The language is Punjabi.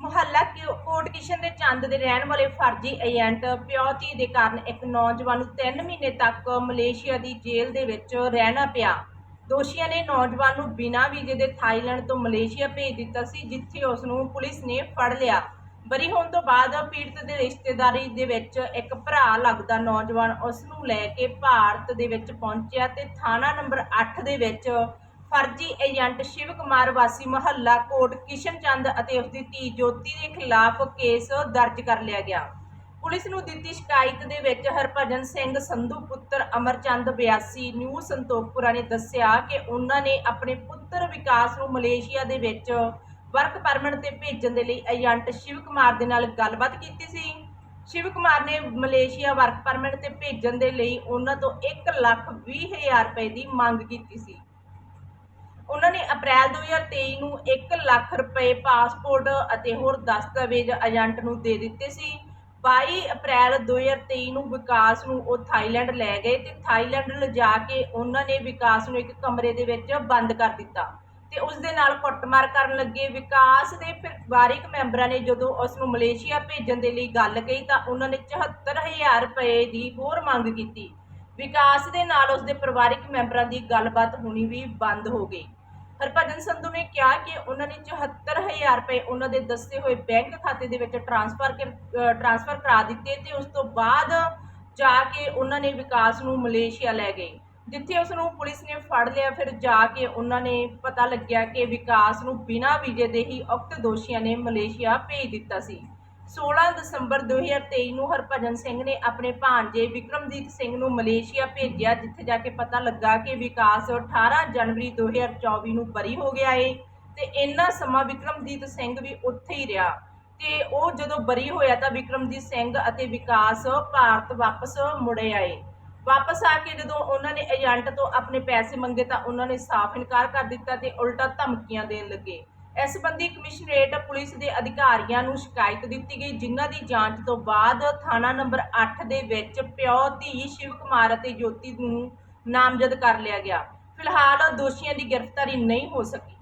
ਮੁਹੱਲਾ ਕੋਟ ਕਿਸ਼ਨ ਦੇ ਚੰਦ ਦੇ ਰਹਿਣ ਵਾਲੇ ਫਰਜ਼ੀ ਏਜੰਟ ਪਿਓਤੀ ਦੇ ਕਾਰਨ ਇੱਕ ਨੌਜਵਾਨ ਨੂੰ 3 ਮਹੀਨੇ ਤੱਕ ਮਲੇਸ਼ੀਆ ਦੀ ਜੇਲ੍ਹ ਦੇ ਵਿੱਚ ਰਹਿਣਾ ਪਿਆ। ਦੋਸ਼ੀਆਂ ਨੇ ਨੌਜਵਾਨ ਨੂੰ ਬਿਨਾਂ ਵੀਜ਼ੇ ਦੇ ਥਾਈਲੈਂਡ ਤੋਂ ਮਲੇਸ਼ੀਆ ਭੇਜ ਦਿੱਤਾ ਸੀ, ਜਿੱਥੇ ਉਸ ਨੂੰ ਪੁਲਿਸ ਨੇ ਫੜ ਲਿਆ। ਬਰੀ ਹੋਣ ਤੋਂ ਬਾਅਦ ਪੀੜਤ ਦੇ ਰਿਸ਼ਤੇਦਾਰੀ ਦੇ ਵਿੱਚ ਇੱਕ ਭਰਾ ਲੱਗਦਾ ਨੌਜਵਾਨ ਉਸ ਨੂੰ ਲੈ ਕੇ ਭਾਰਤ ਦੇ ਵਿੱਚ ਪਹੁੰਚਿਆ ਤੇ ਥਾਣਾ ਨੰਬਰ 8 ਦੇ ਵਿੱਚ ਫਰਜ਼ੀ ਏਜੰਟ ਸ਼ਿਵ ਕੁਮਾਰ ਵਾਸੀ ਮਹੱਲਾ ਕੋਟ ਕਿਸ਼ਨ ਚੰਦ ਅਤੇ ਉਸ ਦੀ ਧੀ ਜੋਤੀ ਦੇ ਖਿਲਾਫ ਕੇਸ ਦਰਜ ਕਰ ਲਿਆ ਗਿਆ। ਪੁਲਿਸ ਨੂੰ ਦਿੱਤੀ ਸ਼ਿਕਾਇਤ ਦੇ ਵਿੱਚ ਹਰਭਜਨ ਸਿੰਘ ਸੰਧੂ, ਪੁੱਤਰ ਅਮਰਚੰਦ 82 ਨਿਊ ਸੰਤੋਖਪੁਰਾ ਨੇ ਦੱਸਿਆ ਕਿ ਉਹਨਾਂ ਨੇ ਆਪਣੇ ਪੁੱਤਰ ਵਿਕਾਸ ਨੂੰ ਮਲੇਸ਼ੀਆ ਦੇ ਵਿੱਚ ਵਰਕ ਪਰਮਿਟ ਤੇ ਭੇਜਣ ਦੇ ਲਈ ਏਜੰਟ ਸ਼ਿਵ ਕੁਮਾਰ ਦੇ ਨਾਲ ਗੱਲਬਾਤ ਕੀਤੀ ਸੀ। ਸ਼ਿਵ ਕੁਮਾਰ ਨੇ ਮਲੇਸ਼ੀਆ ਵਰਕ ਪਰਮਿਟ ਤੇ ਭੇਜਣ ਦੇ ਲਈ ਉਹਨਾਂ ਤੋਂ 1 ਲੱਖ 20 ਹਜ਼ਾਰ ਰੁਪਏ ਦੀ ਮੰਗ ਕੀਤੀ ਸੀ। ਅਪ੍ਰੈਲ 2023 ਨੂੰ 1 ਲੱਖ ਰੁਪਏ ਪਾਸਪੋਰਟ ਅਤੇ ਹੋਰ ਦਸਤਾਵੇਜ਼ ਏਜੰਟ ਨੂੰ ਦੇ ਦਿੱਤੇ ਸੀ। 22 ਅਪ੍ਰੈਲ 2023 ਨੂੰ ਵਿਕਾਸ ਨੂੰ ਉਹ ਥਾਈਲੈਂਡ ਲੈ ਗਏ ਤੇ ਥਾਈਲੈਂਡ ਲਿਜਾ ਕੇ ਉਹਨਾਂ ਨੇ ਵਿਕਾਸ ਨੂੰ ਇੱਕ ਕਮਰੇ ਦੇ ਵਿੱਚ ਬੰਦ ਕਰ ਦਿੱਤਾ ਤੇ ਉਸ ਦੇ ਨਾਲ ਕੁੱਟਮਾਰ ਕਰਨ ਲੱਗੇ। ਵਿਕਾਸ ਦੇ ਪਰਿਵਾਰਿਕ ਮੈਂਬਰਾਂ ਨੇ ਜਦੋਂ ਉਸ ਨੂੰ ਮਲੇਸ਼ੀਆ ਭੇਜਣ ਦੇ ਲਈ ਗੱਲ ਕਹੀ ਤਾਂ ਉਹਨਾਂ ਨੇ 74000 ਰੁਪਏ ਦੀ ਹੋਰ ਮੰਗ ਕੀਤੀ। ਵਿਕਾਸ ਦੇ ਨਾਲ ਉਸ ਦੇ ਪਰਿਵਾਰਿਕ ਮੈਂਬਰਾਂ ਦੀ ਗੱਲਬਾਤ ਹੋਣੀ ਵੀ ਬੰਦ ਹੋ ਗਈ। ਹਰਭਜਨ ਸੰਧੂ ਨੇ ਕਿਹਾ ਕਿ ਉਹਨਾਂ ਨੇ 74000 ਰੁਪਏ ਉਹਨਾਂ ਦੇ ਦੱਸੇ ਹੋਏ ਬੈਂਕ ਖਾਤੇ ਦੇ ਵਿੱਚ ਟ੍ਰਾਂਸਫਰ ਕਰ- ਟ੍ਰਾਂਸਫਰ ਕਰਾ ਦਿੱਤੇ ਤੇ ਉਸ ਤੋਂ ਬਾਅਦ ਜਾ ਕੇ ਉਹਨਾਂ ਨੇ ਵਿਕਾਸ ਨੂੰ ਮਲੇਸ਼ੀਆ ਲੈ ਗਏ। ਜਿੱਥੇ ਉਸ ਨੂੰ ਪੁਲਿਸ ਨੇ ਫੜ ਲਿਆ, ਫਿਰ ਜਾ ਕੇ ਉਹਨਾਂ ਨੇ ਪਤਾ ਲੱਗਿਆ ਕਿ ਵਿਕਾਸ ਨੂੰ ਬਿਨਾਂ ਵੀਜ਼ੇ ਦੇ ਹੀ ਉਕਤ ਦੋਸ਼ੀਆਂ ਨੇ ਮਲੇਸ਼ੀਆ ਭੇਜ ਦਿੱਤਾ ਸੀ। 16 ਦਸੰਬਰ 2023 ਨੂੰ ਹਰਭਜਨ ਸਿੰਘ ਨੇ ਆਪਣੇ ਭਾਂਜੇ ਵਿਕਰਮਜੀਤ ਸਿੰਘ ਨੂੰ ਮਲੇਸ਼ੀਆ ਭੇਜਿਆ, ਜਿੱਥੇ ਜਾ ਕੇ ਪਤਾ ਲੱਗਾ ਕਿ ਵਿਕਾਸ 18 ਜਨਵਰੀ 2024 ਨੂੰ ਬਰੀ ਹੋ ਗਿਆ ਏ ਤੇ ਇੰਨਾ ਸਮਾਂ ਵਿਕਰਮਜੀਤ ਸਿੰਘ ਵੀ ਉੱਥੇ ਹੀ ਰਿਹਾ। ਤੇ ਉਹ ਜਦੋਂ ਬਰੀ ਹੋਇਆ ਤਾਂ ਵਿਕਰਮਜੀਤ ਸਿੰਘ ਅਤੇ ਵਿਕਾਸ ਭਾਰਤ ਵਾਪਸ ਮੁੜੇ ਆਏ। ਵਾਪਸ ਆ ਕੇ ਜਦੋਂ ਉਹਨਾਂ ਨੇ ਏਜੰਟ ਤੋਂ ਆਪਣੇ ਪੈਸੇ ਮੰਗੇ ਤਾਂ ਉਹਨਾਂ ਨੇ ਸਾਫ਼ ਇਨਕਾਰ ਕਰ ਦਿੱਤਾ ਤੇ ਉਲਟਾ ਧਮਕੀਆਂ ਦੇਣ ਲੱਗੇ। ਇਸ ਸੰਬੰਧੀ ਕਮਿਸ਼ਨਰੇਟ ਪੁਲਿਸ ਦੇ ਅਧਿਕਾਰੀਆਂ ਨੂੰ ਸ਼ਿਕਾਇਤ ਦਿੱਤੀ ਗਈ, ਜਿਨ੍ਹਾਂ ਦੀ ਜਾਂਚ ਤੋਂ ਬਾਅਦ ਥਾਣਾ ਨੰਬਰ 8 ਦੇ ਵਿੱਚ ਪਿਓ, ਧੀ ਸ਼ਿਵ ਕੁਮਾਰ ਅਤੇ ਜੋਤੀ ਨੂੰ ਨਾਮਜ਼ਦ ਕਰ ਲਿਆ ਗਿਆ। ਫਿਲਹਾਲ ਦੋਸ਼ੀਆਂ ਦੀ ਗ੍ਰਿਫਤਾਰੀ ਨਹੀਂ ਹੋ ਸਕੀ।